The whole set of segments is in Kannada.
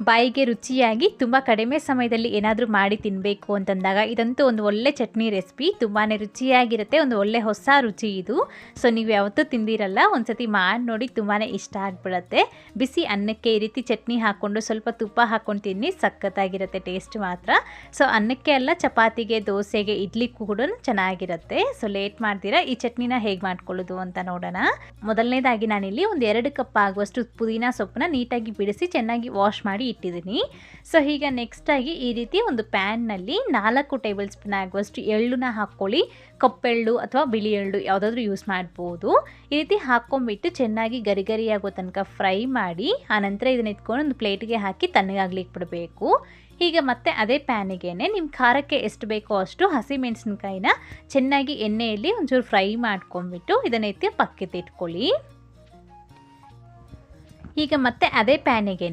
ಬಾಯಿಗೆ ರುಚಿಯಾಗಿ ತುಂಬ ಕಡಿಮೆ ಸಮಯದಲ್ಲಿ ಏನಾದರೂ ಮಾಡಿ ತಿನ್ನಬೇಕು ಅಂತಂದಾಗ ಇದಂತೂ ಒಂದು ಒಳ್ಳೆ ಚಟ್ನಿ ರೆಸಿಪಿ. ತುಂಬಾ ರುಚಿಯಾಗಿರುತ್ತೆ, ಒಂದು ಒಳ್ಳೆ ಹೊಸ ರುಚಿ ಇದು. ಸೊ ನೀವು ಯಾವತ್ತೂ ತಿಂದಿರಲ್ಲ, ಒಂದ್ಸತಿ ಮಾಡಿ ನೋಡಿ ತುಂಬಾ ಇಷ್ಟ ಆಗ್ಬಿಡುತ್ತೆ. ಬಿಸಿ ಅನ್ನಕ್ಕೆ ಈ ರೀತಿ ಚಟ್ನಿ ಹಾಕ್ಕೊಂಡು ಸ್ವಲ್ಪ ತುಪ್ಪ ಹಾಕ್ಕೊಂಡು ತಿನ್ನಿ, ಸಖತ್ತಾಗಿರುತ್ತೆ ಟೇಸ್ಟ್ ಮಾತ್ರ. ಸೊ ಅನ್ನಕ್ಕೆ ಅಲ್ಲ, ಚಪಾತಿಗೆ, ದೋಸೆಗೆ, ಇಡ್ಲಿ ಕೂಡ ಚೆನ್ನಾಗಿರುತ್ತೆ. ಸೊ ಲೇಟ್ ಮಾಡ್ತೀರಾ, ಈ ಚಟ್ನಿನ ಹೇಗೆ ಮಾಡ್ಕೊಳ್ಳೋದು ಅಂತ ನೋಡೋಣ. ಮೊದಲನೇದಾಗಿ ನಾನಿಲ್ಲಿ ಒಂದು ಎರಡು ಕಪ್ ಆಗುವಷ್ಟು ಪುದೀನ ಸೊಪ್ಪನ್ನ ನೀಟಾಗಿ ಬಿಡಿಸಿ ಚೆನ್ನಾಗಿ ವಾಶ್ ಮಾಡಿ ಇಟ್ಟಿದ್ದೀನಿ. ಸೊ ಈಗ ನೆಕ್ಸ್ಟಾಗಿ ಈ ರೀತಿ ಒಂದು ಪ್ಯಾನ್ನಲ್ಲಿ ನಾಲ್ಕು ಟೇಬಲ್ ಸ್ಪೂನ್ ಆಗುವಷ್ಟು ಎಳ್ಳನ್ನ ಹಾಕ್ಕೊಳ್ಳಿ. ಕಪ್ಪೆಳ್ಳು ಅಥವಾ ಬಿಳಿ ಎಳ್ಳು ಯಾವುದಾದ್ರೂ ಯೂಸ್ ಮಾಡ್ಬೋದು. ಈ ರೀತಿ ಹಾಕ್ಕೊಂಬಿಟ್ಟು ಚೆನ್ನಾಗಿ ಗರಿ ಗರಿ ಆಗೋ ತನಕ ಫ್ರೈ ಮಾಡಿ ಆನಂತರ ಇದನ್ನ ಇಟ್ಕೊಂಡು ಒಂದು ಪ್ಲೇಟ್ಗೆ ಹಾಕಿ ತಣ್ಣಗಾಗ್ಲಿಕ್ಕೆ ಬಿಡಬೇಕು. ಈಗ ಮತ್ತೆ ಅದೇ ಪ್ಯಾನಿಗೇನೆ ನಿಮ್ಮ ಖಾರಕ್ಕೆ ಎಷ್ಟು ಬೇಕೋ ಅಷ್ಟು ಹಸಿಮೆಣಸಿನ್ಕಾಯಿನ ಚೆನ್ನಾಗಿ ಎಣ್ಣೆಯಲ್ಲಿ ಒಂಚೂರು ಫ್ರೈ ಮಾಡ್ಕೊಂಬಿಟ್ಟು ಇದನ್ನ ಎತ್ತಿ ಪಕ್ಕಕ್ಕೆ ಇಟ್ಕೊಳ್ಳಿ. ಈಗ ಮತ್ತೆ ಅದೇ ಪ್ಯಾನಿಗೆ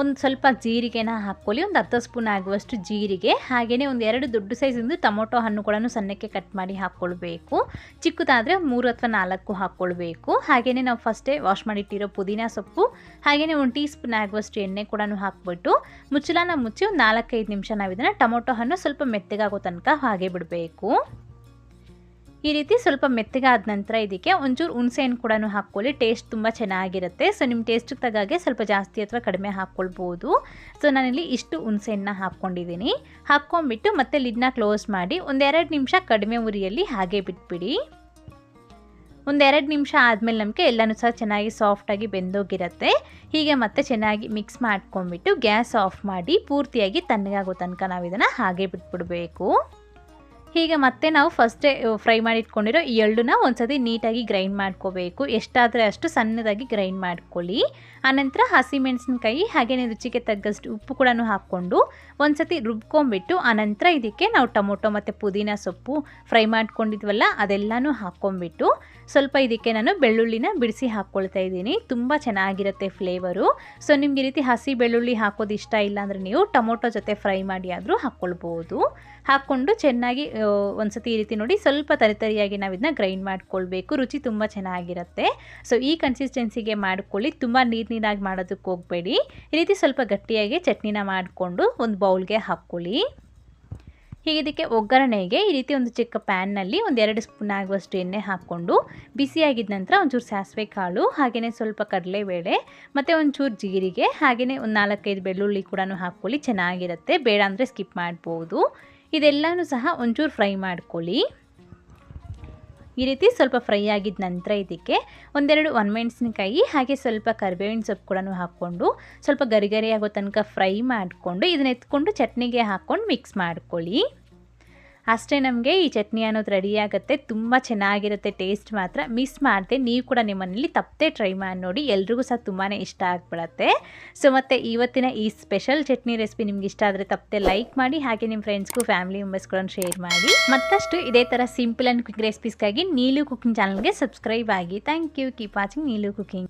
ಒಂದು ಸ್ವಲ್ಪ ಜೀರಿಗೆನ ಹಾಕ್ಕೊಳ್ಳಿ, ಒಂದು ಅರ್ಧ ಸ್ಪೂನ್ ಆಗುವಷ್ಟು ಜೀರಿಗೆ ಹಾಗೆಯೇ ಒಂದು ಎರಡು ದೊಡ್ಡ ಸೈಜಿಂದು ಟೊಮೊಟೊ ಹಣ್ಣುಗಳನ್ನು ಸಣ್ಣಕ್ಕೆ ಕಟ್ ಮಾಡಿ ಹಾಕ್ಕೊಳ್ಬೇಕು. ಚಿಕ್ಕದಾದರೆ ಮೂರು ಅಥವಾ ನಾಲ್ಕು ಹಾಕ್ಕೊಳ್ಬೇಕು. ಹಾಗೆಯೇ ನಾವು ಫಸ್ಟೇ ವಾಶ್ ಮಾಡಿಟ್ಟಿರೋ ಪುದೀನ ಸೊಪ್ಪು ಹಾಗೆಯೇ ಒಂದು ಟೀ ಸ್ಪೂನ್ ಆಗುವಷ್ಟು ಎಣ್ಣೆ ಕೂಡ ಹಾಕ್ಬಿಟ್ಟು ಮುಚ್ಚಲಾನ ಮುಚ್ಚಿ ಒಂದು ನಾಲ್ಕೈದು ನಿಮಿಷ ನಾವು ಇದನ್ನು ಟೊಮೊಟೊ ಹಣ್ಣು ಸ್ವಲ್ಪ ಮೆತ್ತಗಾಗೋ ತನಕ ಹಾಗೆ ಬಿಡಬೇಕು. ಈ ರೀತಿ ಸ್ವಲ್ಪ ಮೆತ್ತಗಾದ ನಂತರ ಇದಕ್ಕೆ ಒಂಚೂರು ಹುಣಸೆಹಣ್ಣು ಕೂಡ ಹಾಕ್ಕೊಳ್ಳಿ. ಟೇಸ್ಟ್ ತುಂಬ ಚೆನ್ನಾಗಿರುತ್ತೆ. ಸೊ ನಿಮ್ಮ ಟೇಸ್ಟಿಗೆ ತಗಾಗೆ ಸ್ವಲ್ಪ ಜಾಸ್ತಿ ಅಥವಾ ಕಡಿಮೆ ಹಾಕ್ಕೊಳ್ಬೋದು. ಸೊ ನಾನಿಲ್ಲಿ ಇಷ್ಟು ಹುಣಸೆಹಣ್ಣು ಹಾಕ್ಕೊಂಡಿದ್ದೀನಿ. ಹಾಕ್ಕೊಂಡ್ಬಿಟ್ಟು ಮತ್ತೆ ಲಿಡ್ನ ಕ್ಲೋಸ್ ಮಾಡಿ ಒಂದೆರಡು ನಿಮಿಷ ಕಡಿಮೆ ಉರಿಯಲ್ಲಿ ಹಾಗೆ ಬಿಟ್ಬಿಡಿ. ಒಂದೆರಡು ನಿಮಿಷ ಆದಮೇಲೆ ನಮಗೆ ಎಲ್ಲನೂ ಸಹ ಚೆನ್ನಾಗಿ ಸಾಫ್ಟಾಗಿ ಬೆಂದೋಗಿರುತ್ತೆ. ಹೀಗೆ ಮತ್ತೆ ಚೆನ್ನಾಗಿ ಮಿಕ್ಸ್ ಮಾಡ್ಕೊಂಬಿಟ್ಟು ಗ್ಯಾಸ್ ಆಫ್ ಮಾಡಿ ಪೂರ್ತಿಯಾಗಿ ತಣ್ಣಗಾಗೋ ತನಕ ನಾವು ಇದನ್ನು ಹಾಗೆ ಬಿಟ್ಬಿಡಬೇಕು. ಹೀಗೆ ಮತ್ತೆ ನಾವು ಫಸ್ಟೇ ಫ್ರೈ ಮಾಡಿ ಇಟ್ಕೊಂಡಿರೋ ಈ ಎಳ್ಳನ್ನ ಒಂದ್ಸತಿ ನೀಟಾಗಿ ಗ್ರೈಂಡ್ ಮಾಡ್ಕೋಬೇಕು. ಎಷ್ಟಾದರೆ ಅಷ್ಟು ಸಣ್ಣದಾಗಿ ಗ್ರೈಂಡ್ ಮಾಡ್ಕೊಳ್ಳಿ. ಆನಂತರ ಹಸಿಮೆಣಸಿನ್ಕಾಯಿ ಹಾಗೆಯೇ ರುಚಿಗೆ ತಗ್ಗಷ್ಟು ಉಪ್ಪು ಕೂಡ ಹಾಕ್ಕೊಂಡು ಒಂದ್ಸತಿ ರುಬ್ಕೊಂಬಿಟ್ಟು ಆನಂತರ ಇದಕ್ಕೆ ನಾವು ಟೊಮೊಟೊ ಮತ್ತು ಪುದೀನ ಸೊಪ್ಪು ಫ್ರೈ ಮಾಡ್ಕೊಂಡಿದ್ವಲ್ಲ, ಅದೆಲ್ಲನೂ ಹಾಕ್ಕೊಂಡ್ಬಿಟ್ಟು ಸ್ವಲ್ಪ ಇದಕ್ಕೆ ನಾನು ಬೆಳ್ಳುಳ್ಳಿನ ಬಿಡಿಸಿ ಹಾಕ್ಕೊಳ್ತಾ ಇದ್ದೀನಿ. ತುಂಬ ಚೆನ್ನಾಗಿರುತ್ತೆ ಫ್ಲೇವರು ಸೊ ನಿಮ್ಗೆ ಈ ರೀತಿ ಹಸಿ ಬೆಳ್ಳುಳ್ಳಿ ಹಾಕೋದು ಇಷ್ಟ ಇಲ್ಲ ಅಂದರೆ ನೀವು ಟೊಮೊಟೊ ಜೊತೆ ಫ್ರೈ ಮಾಡಿ ಆದರೂ ಹಾಕ್ಕೊಳ್ಬೋದು. ಹಾಕ್ಕೊಂಡು ಚೆನ್ನಾಗಿ ಒಂದ್ಸತಿ ಈ ರೀತಿ ನೋಡಿ ಸ್ವಲ್ಪ ತರಿತರಿಯಾಗಿ ನಾವು ಇದನ್ನ ಗ್ರೈಂಡ್ ಮಾಡ್ಕೊಳ್ಬೇಕು. ರುಚಿ ತುಂಬ ಚೆನ್ನಾಗಿರುತ್ತೆ. ಸೊ ಈ ಕನ್ಸಿಸ್ಟೆನ್ಸಿಗೆ ಮಾಡ್ಕೊಳ್ಳಿ. ತುಂಬ ನೀರು ನೀರಾಗಿ ಮಾಡೋದಕ್ಕೆ ಹೋಗಬೇಡಿ ಈ ರೀತಿ ಸ್ವಲ್ಪ ಗಟ್ಟಿಯಾಗಿ ಚಟ್ನಿನ ಮಾಡಿಕೊಂಡು ಒಂದು ಬೌಲ್ಗೆ ಹಾಕ್ಕೊಳ್ಳಿ. ಹೀಗೆ ಇದಕ್ಕೆ ಒಗ್ಗರಣೆಗೆ ಈ ರೀತಿ ಒಂದು ಚಿಕ್ಕ ಪ್ಯಾನ್ನಲ್ಲಿ ಒಂದು ಎರಡು ಸ್ಪೂನ್ ಆಗುವಷ್ಟು ಎಣ್ಣೆ ಹಾಕ್ಕೊಂಡು ಬಿಸಿಯಾಗಿದ್ದ ನಂತರ ಒಂಚೂರು ಸಾಸಿವೆ ಕಾಳು ಹಾಗೆಯೇ ಸ್ವಲ್ಪ ಕಡಲೆಬೇಳೆ, ಮತ್ತು ಒಂಚೂರು ಜೀರಿಗೆ ಹಾಗೆಯೇ ಒಂದು ನಾಲ್ಕೈದು ಬೆಳ್ಳುಳ್ಳಿ ಕೂಡ ಹಾಕ್ಕೊಳ್ಳಿ, ಚೆನ್ನಾಗಿರುತ್ತೆ. ಬೇಡ ಅಂದರೆ ಸ್ಕಿಪ್ ಮಾಡ್ಬೋದು. ಇದೆಲ್ಲನೂ ಸಹ ಒಂಚೂರು ಫ್ರೈ ಮಾಡ್ಕೊಳ್ಳಿ. ಈ ರೀತಿ ಸ್ವಲ್ಪ ಫ್ರೈ ಆಗಿದ ನಂತರ ಇದಕ್ಕೆ ಒಂದೆರಡು ಒಣಮೆಣಸಿನಕಾಯಿ ಹಾಗೆ ಸ್ವಲ್ಪ ಕರಿಬೇವಿನ ಸೊಪ್ಪು ಕೂಡ ಹಾಕ್ಕೊಂಡು ಸ್ವಲ್ಪ ಗರಿ ಗರಿ ಆಗೋ ತನಕ ಫ್ರೈ ಮಾಡಿಕೊಂಡು ಇದನ್ನ ಎತ್ಕೊಂಡು ಚಟ್ನಿಗೆ ಹಾಕ್ಕೊಂಡು ಮಿಕ್ಸ್ ಮಾಡ್ಕೊಳ್ಳಿ. ಅಷ್ಟೇ ನಮಗೆ ಈ ಚಟ್ನಿ ಅನ್ನೋದು ರೆಡಿ ಆಗುತ್ತೆ. ತುಂಬ ಚೆನ್ನಾಗಿರುತ್ತೆ ಟೇಸ್ಟ್ ಮಾತ್ರ. ಮಿಸ್ ಮಾಡಿದೆ, ನೀವು ಕೂಡ ನಿಮ್ಮನೇಲಿ ತಪ್ಪದೆ ಟ್ರೈ ಮಾಡಿ ನೋಡಿ. ಎಲ್ರಿಗೂ ಸಹ ತುಂಬಾ ಇಷ್ಟ ಆಗಿಬಿಡತ್ತೆ. ಸೊ ಮತ್ತು ಇವತ್ತಿನ ಈ ಸ್ಪೆಷಲ್ ಚಟ್ನಿ ರೆಸಿಪಿ ನಿಮ್ಗೆ ಇಷ್ಟ ಆದರೆ ತಪ್ಪದೆ ಲೈಕ್ ಮಾಡಿ, ಹಾಗೆ ನಿಮ್ಮ ಫ್ರೆಂಡ್ಸ್ಗೂ ಫ್ಯಾಮಿಲಿ ಮೆಂಬರ್ಸ್ಗಳನ್ನು ಶೇರ್ ಮಾಡಿ. ಮತ್ತಷ್ಟು ಇದೇ ಥರ ಸಿಂಪಲ್ ಆ್ಯಂಡ್ ಕ್ವಿಕ್ ರೆಸಿಪೀಸ್ಗಾಗಿ ನೀಲು ಕುಕಿಂಗ್ ಚಾನಲ್ಗೆ ಸಬ್ಸ್ಕ್ರೈಬ್ ಆಗಿ. Thank you keep watching Neelu cooking